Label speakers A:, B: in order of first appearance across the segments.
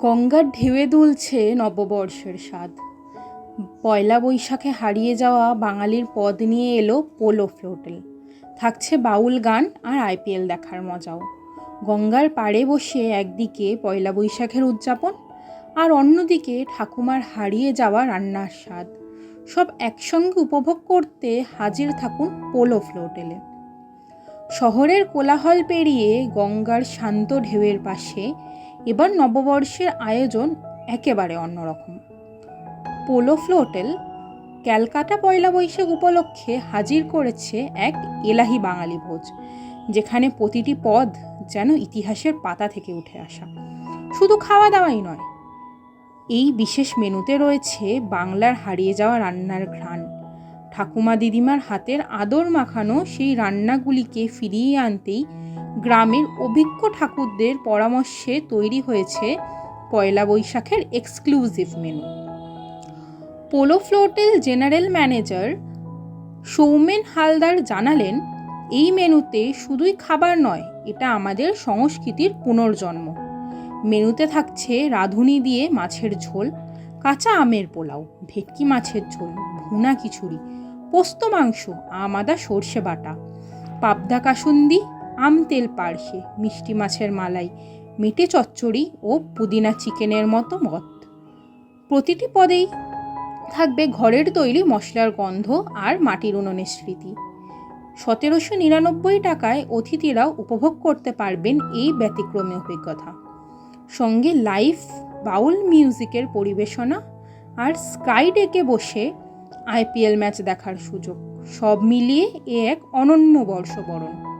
A: গঙ্গার ঢেউয়ে দুলছে নববর্ষের স্বাদ। পয়লা বৈশাখে হারিয়ে যাওয়া বাঙালির পদ নিয়ে এলো পোলো ফ্লোটেল। থাকছে বাউল গান আর আইপিএল দেখার মজাও। গঙ্গার পাড়ে বসে একদিকে পয়লা বৈশাখের উদযাপন আর অন্যদিকে ঠাকুমার হারিয়ে যাওয়া রান্নার স্বাদ। সব একসঙ্গে উপভোগ করতে হাজির থাকুন পোলো ফ্লোটেলে। শহরের কোলাহল পেরিয়ে গঙ্গার শান্ত ঢেউয়ের পাশে এবার নববর্ষের আয়োজন একেবারে অন্যরকম। পোলো ফ্লোটেল ক্যালকাটা পয়লা বৈশাখ উপলক্ষে হাজির করেছে এক এলাহি বাঙালি ভোজ, যেখানে প্রতিটি পদ যেন ইতিহাসের পাতা থেকে উঠে আসা। শুধু খাওয়া দাওয়াই নয়, এই বিশেষ মেনুতে রয়েছে বাংলার হারিয়ে যাওয়া রান্নার ঘ্রাণ। ঠাকুমা দিদিমার হাতের আদর মাখানো সেই রান্নাগুলিকে ফিরিয়ে আনতেই গ্রামের অভিজ্ঞ ঠাকুরদের পরামর্শে তৈরি হয়েছে পয়লা বৈশাখের exclusive menu. Polo Floatel general manager Soumen Haldar জানালেন, এই মেনুতে শুধুই খাবার নয়, এটা আমাদের সংস্কৃতির পুনর্জন্ম। মেনুতে থাকছে রাঁধুনি দিয়ে মাছের ঝোল, কাঁচা আমের পোলাও, ভেটকি মাছের ঝোল, ভুনা খিচুড়ি, পোস্ত মাংস আমাদা সর্ষে বাটা, পাবদা কাসুন্দি আম তেল মিষ্টি মাছের মালাই, মেটে চচ্চড়ি ও পুদিনা চিকেনের মতো মত প্রতিটি পদেই থাকবে ঘরের তৈরি মশলার গন্ধ আর মাটির উনুনের স্মৃতি। সতেরোশো নিরানব্বই টাকায় অতিথিরাও উপভোগ করতে পারবেন এই ব্যতিক্রমী অভিজ্ঞতা। সঙ্গে লাইভ বাউল মিউজিকের পরিবেশনা আর স্কাই ডেকে বসে আইপিএল ম্যাচ দেখার সুযোগ। সব মিলিয়ে এ এক অনন্য বর্ষবরণ।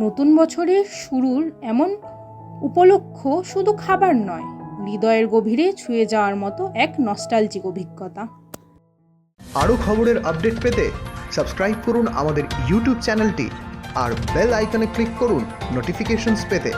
A: নতুন বছরের শুরুর এমন উপলক্ষ শুধু খাবার নয়, হৃদয়ের গভীরে ছুঁয়ে যাওয়ার মতো এক নস্টালজিক অভিজ্ঞতা।
B: আরও খবরের আপডেট পেতে সাবস্ক্রাইব করুন আমাদের ইউটিউব চ্যানেলটি আর বেল আইকনে ক্লিক করুন নোটিফিকেশনস পেতে।